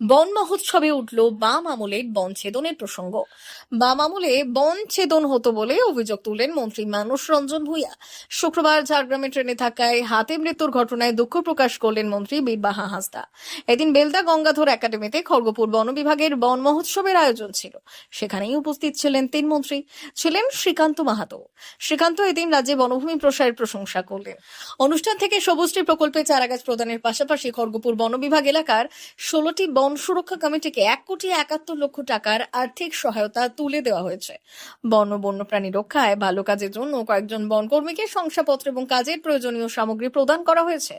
বন মহোৎসবে উঠল বাম আমলের বন ছেদনের প্রসঙ্গ। বাম আমলে বন ছেদন হতো বলে অভিযোগ তুললেন মন্ত্রী মানুষ রঞ্জন ভূঁইয়া। শুক্রবার ঝাড়গ্রামে ট্রেনে থাকায় হাতে মৃত্যুর ঘটনায় দুঃখ প্রকাশ করলেন মন্ত্রী বীরবাহা হাসদা। এদিন বেলদা গঙ্গাধর একাডেমিতে খড়গপুর বন বিভাগের বন মহোৎসবের আয়োজন ছিল। সেখানেই উপস্থিত ছিলেন তিন মন্ত্রী, ছিলেন শ্রীকান্ত মাহাতো। শ্রীকান্ত এদিন রাজ্যে বনভূমি প্রসারের প্রশংসা করলেন। অনুষ্ঠান থেকে সবুজটি প্রকল্পে চারাগাছ প্রদানের পাশাপাশি খড়গপুর বন বিভাগ এলাকার ষোলোটি বন সুরক্ষা কমিটিকে এক কোটি একাত্তর লক্ষ টাকার আর্থিক সহায়তা তুলে দেওয়া হয়েছে। বন ও বন্যপ্রাণী রক্ষায় ভালো কাজের জন্য কয়েকজন বনকর্মীকে শংসাপত্র এবং কাজের প্রয়োজনীয় সামগ্রী প্রদান করা হয়েছে।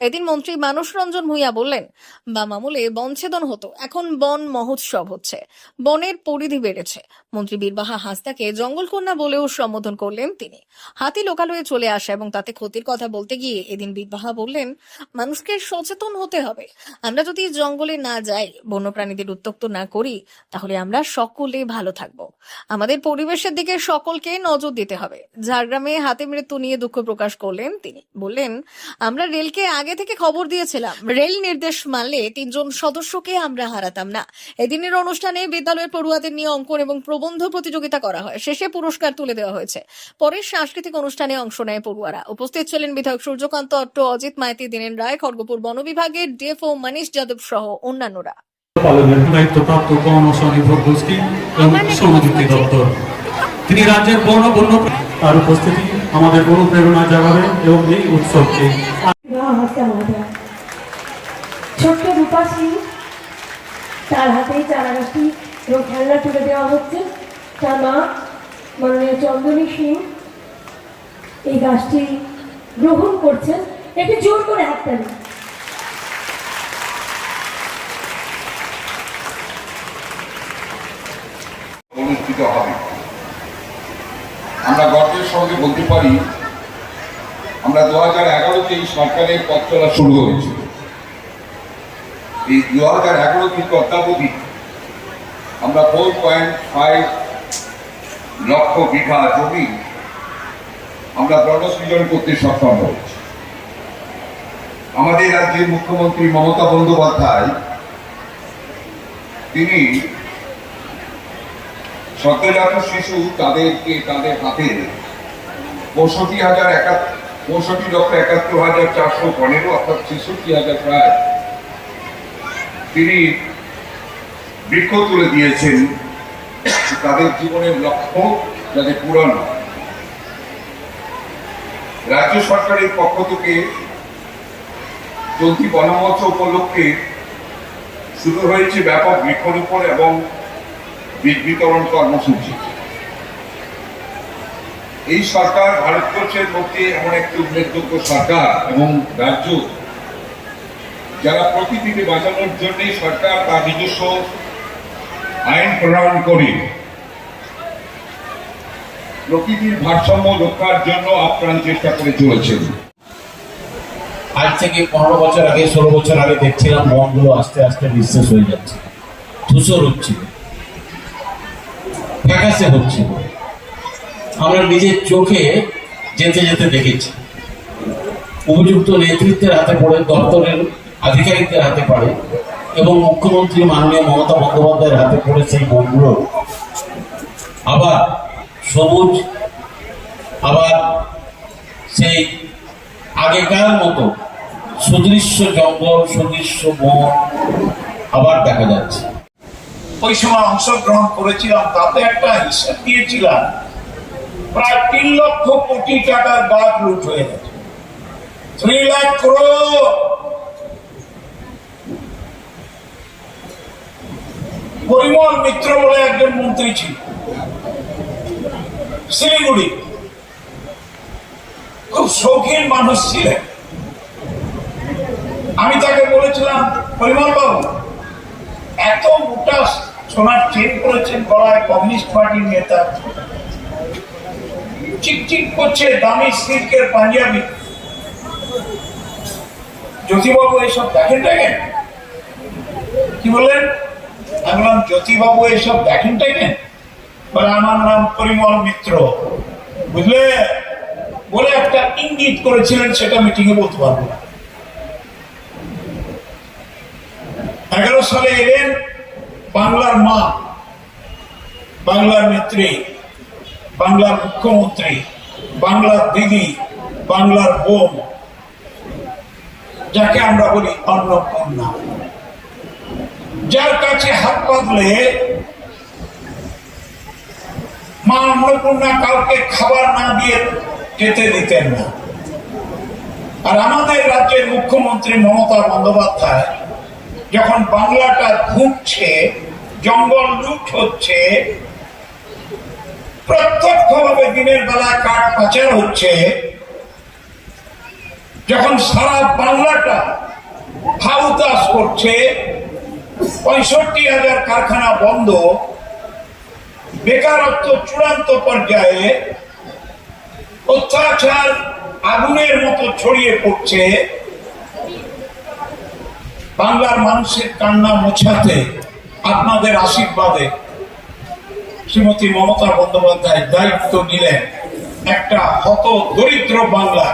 এদিন মন্ত্রী মানুষ রঞ্জন ভূঁইয়া বললেন বাম আমলে বনছেদন হতো, এখন বন মহোৎসব হচ্ছে। বনের পরিধি বেড়েছে। মন্ত্রী বীরবাহা হাসদাকে জঙ্গলকন্যা বলেও সম্বোধন করলেন তিনি। হাতি লোকালয়ে চলে আসা এবং তাতে ক্ষতির কথা বলতে গিয়ে এদিন বীরবাহা বললেন, মানুষকে সচেতন হতে হবে। আমরা যদি জঙ্গলে না যাই বন্যপ্রাণীদের উত্তক্ত না করি, তাহলে আমরা সকলে ভালো থাকব। আমাদের পরিবেশের দিকে সকলকে নজর দিতে হবে। ঝাড়গ্রামে হাতে মৃত্যু নিয়ে দুঃখ প্রকাশ করলেন তিনি। বললেন, আমরা রেলকে আগে থেকে খবর দিয়েছিলাম। রেল নির্দেশ মানলে তিনজন সদস্যকে আমরা হারাতাম না। এদিনের অনুষ্ঠানে বিদ্যালয়ের পড়ুয়াদের নিয়ে অঙ্কন এবং প্রবন্ধ প্রতিযোগিতা করা হয়। শেষে পুরস্কার তুলে দেওয়া হয়েছে। পরে সাংস্কৃতিক অনুষ্ঠানে অংশ নেয় পড়ুয়ারা। উপস্থিত ছিলেন বিধায়ক সূর্যকান্ত অট্ট, অজিত মাইতি, দীনেন রায়, খড়গপুর বন বিভাগের ডিএফও মনীষ যাদব সহ অন্যান্যরা পালনের দায়িত্বপ্রাপ্ত বন গোষ্ঠী এবং শ্রমযুক্তি দপ্তর তিনি রাজ্যের বন্য তার উপস্থিতি আমাদের অনুপ্রেরণা জাগাবে এবং এই উৎসবকে ছোট্ট তার হাতেই চারা গাছটি এবং খেলনা তুলে দেওয়া হচ্ছে। তার মা মাননীয় চন্দনী সিং এই গাছটি গ্রহণ করছেন। একটু জোর করে হাততালি। অনুষ্ঠিত হবে। আমরা গর্বের সঙ্গে বলতে পারি, আমরা দু হাজার এগারোতে এই সরকারের পথ চলা শুরু হয়েছিল। এই দু হাজার এগারো থেকে অদ্যাবধি আমরা ফোর পয়েন্ট ফাইভ লক্ষ বিঘা জমি আমরা বনসৃজন করতে সক্ষম হয়েছি। আমাদের রাজ্যের মুখ্যমন্ত্রী মমতা বন্দ্যোপাধ্যায় তিনি সদ্যজাত শিশু তাদেরকে তাদের হাতে পঁয়ষট্টি হাজার পঁয়ষট্টি লক্ষ একাত্তর হাজার চারশো পনেরো অর্থাৎ ছেষট্টি হাজার প্রায় তিনি বৃক্ষ তুলে দিয়েছেন তাদের জীবনের লক্ষ্য যাতে পূরণ। রাজ্য সরকারের পক্ষ থেকে চলতি বনমহোৎসব উপলক্ষে শুরু হয়েছে ব্যাপক বৃক্ষরোপণ এবং বিতরণ কর্মসূচি। এই সরকার ভারতবর্ষের মধ্যে এমন একটি উল্লেখযোগ্য সরকার এবং রাজ্য, যারা প্রকৃতিকে বাঁচানোর জন্য সরকার তার নিজস্ব আইন প্রণয়ন করে। প্রকৃতির ভারসাম্য রক্ষার জন্য আপ্রাণ চেষ্টা করে চলেছেন। আজ থেকে পনেরো বছর আগে, ষোলো বছর আগে দেখছিলাম বনগুলো আস্তে আস্তে নিঃশেষ হয়ে যাচ্ছে, ধূসর হচ্ছে। ফ্যাকাসে হচ্ছে। আমরা নিজের চোখে যেতে যেতে দেখেছি। উপযুক্ত নেতৃত্বের হাতে পড়ে, দপ্তরের আধিকারিকদের হাতে পড়ে এবং মুখ্যমন্ত্রী মাননীয় মমতা বন্দ্যোপাধ্যায়ের হাতে পড়ে সেই বনগুলো। আবার সবুজ, আবার সেই আগেকার মতো সুদৃশ্য জঙ্গল, সুদৃশ্য বন আবার দেখা যাচ্ছে। ওই সময় অংশগ্রহণ করেছিলাম, তাতে একটা হিসাব দিয়েছিলাম, প্রায় তিন লক্ষ কোটি টাকার গাছ লুট হয়ে গেছে। থ্রি লাখ পরিমল মিত্র বলে একজন মন্ত্রী ছিল, শিলিগুড়ি। খুব শৌখিন মানুষ ছিলেন। আমি তাকে বলেছিলাম, পরিমল বাবু, এত মোটা সোনার চেন করেছেন গলায় কমিউনিস্ট পার্টির নেতা। চিকচিক করছে দামি সিল্কের পাঞ্জাবি। জ্যোতিবাবু এসব দেখেন দেখেন কি বললেন? আমি বললাম, জ্যোতিবাবু এসব দেখেন দেখেন বলে, আমার নাম পরিমল মিত্র। বুঝলে? বলে একটা ইঙ্গিত করেছিলেন, সেটা মিটিংয়ে বলতে পারব না। এগারো সালে এলেন বাংলার মা, বাংলার নেত্রী, বাংলার মুখ্যমন্ত্রী, বাংলার দিদি, বাংলার বোন, যাকে আমরা বলি অন্নপূর্ণা যার কাছে হাত পাতলে মা অন্নপূর্ণা কাউকে খাবার না দিয়ে যেতে দিতেন না। আর আমাদের রাজ্যের মুখ্যমন্ত্রী মমতা বন্দ্যোপাধ্যায় যখন বাংলাটা ঘুরছে জঙ্গল লুট হচ্ছে। প্রত্যক্ষভাবে দিনের বেলা কাঠ পাচার হচ্ছে। যখন সারা বাংলাটা হাউতাস করছে, পঁয়ষট্টি হাজার কারখানা বন্ধ, বেকারত্ব চূড়ান্ত পর্যায়ে অত্যাচার আগুনের মতো ছড়িয়ে পড়ছে। বাংলার মানুষের কান্না মোছাতে আপনাদের আশীর্বাদে শ্রীমতী মমতা বন্দ্যোপাধ্যায় দায়িত্ব নিলেন একটা হত দরিদ্র বাংলা,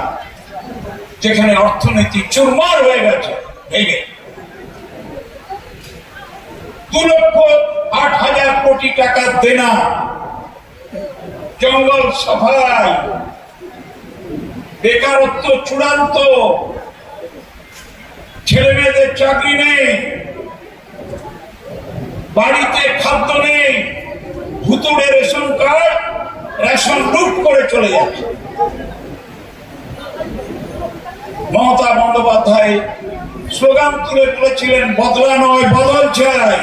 যেখানে অর্থনীতি চুরমার হয়ে গেছে। ভেঙে দু লক্ষ আট হাজার কোটি টাকা দেনা, জঙ্গল সাফাই, বেকারত্ব চূড়ান্ত ছেলে মেয়েদের চাকরি নেই। বাড়িতে খাদ্য নেই, ভুতুড়ে রেশন কার্ড, রেশন লুট করে চলে যাচ্ছে মমতা বন্দ্যোপাধ্যায় স্লোগান তুলে তুলেছিলেন, বদলা নয়, বদল চাই।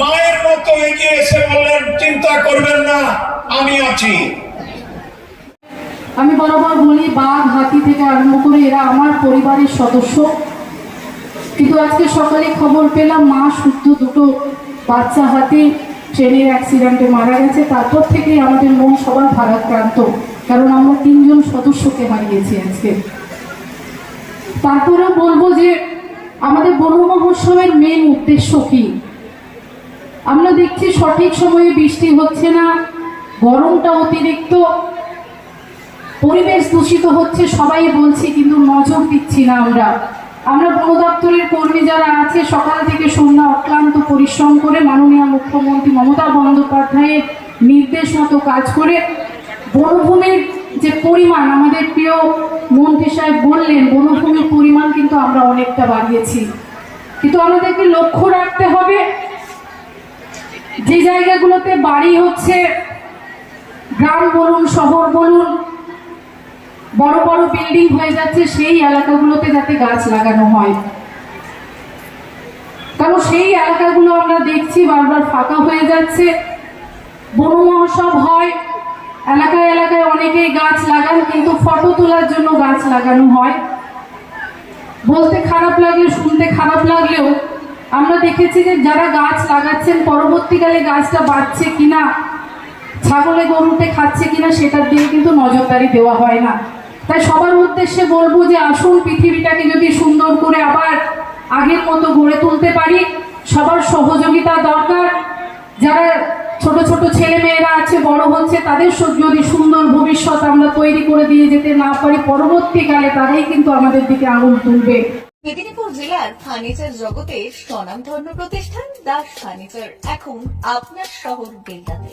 মায়ের মতো এগিয়ে এসে বললেন, চিন্তা করবেন না, আমি আছি। আমি বরাবর বলি, বাঘ হাতি থেকে আরম্ভ করে এরা আমার পরিবারের সদস্য। কিন্তু আজকে সকালে খবর পেলাম, মা শুদ্ধ দুটো বাচ্চা হাতে ট্রেনের অ্যাক্সিডেন্টে মারা গেছে। তারপর থেকেই আমাদের মন সবার ভারাক্রান্ত, কারণ আমরা তিনজন সদস্যকে হারিয়েছি আজকে। তারপরেও বলব যে, আমাদের বন মহোৎসবের মেন উদ্দেশ্য কি? আমরা দেখছি সঠিক সময়ে বৃষ্টি হচ্ছে না, গরমটা অতিরিক্ত, পরিবেশ দূষিত হচ্ছে, সবাই বলছি, কিন্তু নজর দিচ্ছি না আমরা। আমরা বন দপ্তরের কর্মী যারা আছে, সকাল থেকে সন্ধ্যা অক্লান্ত পরিশ্রম করে মাননীয় মুখ্যমন্ত্রী মমতা বন্দ্যোপাধ্যায়ের নির্দেশ মতো কাজ করে বনভূমির যে পরিমাণ, আমাদের প্রিয় মন্ত্রী সাহেব বললেন, বনভূমির পরিমাণ কিন্তু আমরা অনেকটা বাড়িয়েছি। কিন্তু আমাদেরকে লক্ষ্য রাখতে হবে, যে জায়গাগুলোতে বাড়ি হচ্ছে, গ্রাম বলুন, শহর বলুন বড় বড় বিল্ডিং হয়ে যাচ্ছে, সেই এলাকাগুলোতে যাতে গাছ লাগানো হয়। কারণ সেই এলাকাগুলো আমরা দেখছি, বারবার ফাঁকা হয়ে যাচ্ছে। বন মহোৎসব হয়, এলাকায় এলাকায় অনেকেই গাছ লাগান, কিন্তু ফটো তোলার জন্য গাছ লাগানো হয়। বলতে খারাপ লাগলে শুনতে খারাপ লাগলেও আমরা দেখেছি যে যারা গাছ লাগাচ্ছেন, পরবর্তীকালে গাছটা বাড়ছে কিনা, ছাগলে গরুতে খাচ্ছে কিনা, সেটার দিকে কিন্তু নজরদারি দেওয়া হয় না। তাই সবার উদ্দেশ্যে বলব যে আসুন পৃথিবীটাকে যদি সুন্দর করে আবার আগের মতো গড়ে তুলতে পারি, সবার সহযোগিতা দরকার। যারা ছোট ছোট ছেলে মেয়েরা আছে, বড় হচ্ছে, তাদের যদি সুন্দর ভবিষ্যৎ আমরা তৈরি করে দিয়ে যেতে না পারি, পরবর্তীকালে তারাই কিন্তু আমাদের দিকে আঙুল তুলবে। মেদিনীপুর জেলার ফার্নিচার জগতের স্বনামধন্য প্রতিষ্ঠান দাস ফার্নিচার। এখন আপনার শহর বেলদাতে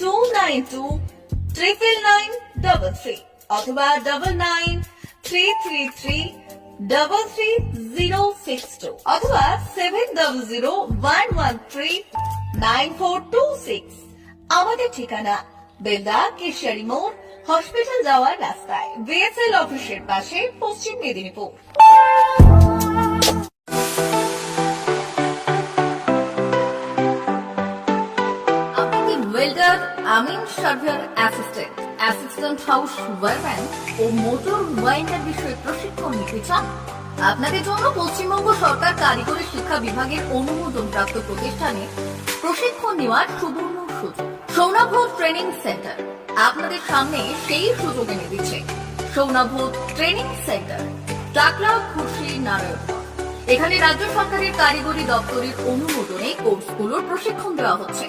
two nine two triple nine three অথবা double nine three three three three zero six two অথবা seven zero one one three nine four two six আমাদের ঠিকানা বেলদা কেশিয়ারি মোড় হসপিটাল যাওয়ার রাস্তায়। বিএসএল অফিসের পাশে পশ্চিম মেদিনীপুর। ওয়েল্ডার আমিন surveyor assistant assistant house wireman ও motor winder বিষয়ে প্রশিক্ষণ নিতে চান? আপনাদের জন্য পশ্চিমবঙ্গ সরকার কারিগরি শিক্ষা বিভাগের অনুমোদন প্রাপ্ত প্রতিষ্ঠানে প্রশিক্ষণ নেওয়ার সুবর্ণ সুযোগ। সৌনাভ ট্রেনিং সেন্টার আপনাদের সামনে সেই সুযোগ এনে দিচ্ছে। সৌনাভ ট্রেনিং সেন্টার টাকলা খুশি নারায়ণগঞ্জ এখানে রাজ্য সরকারের কারিগরি দপ্তরের অনুমোদনে কোর্সগুলোর প্রশিক্ষণ দেওয়া হচ্ছে।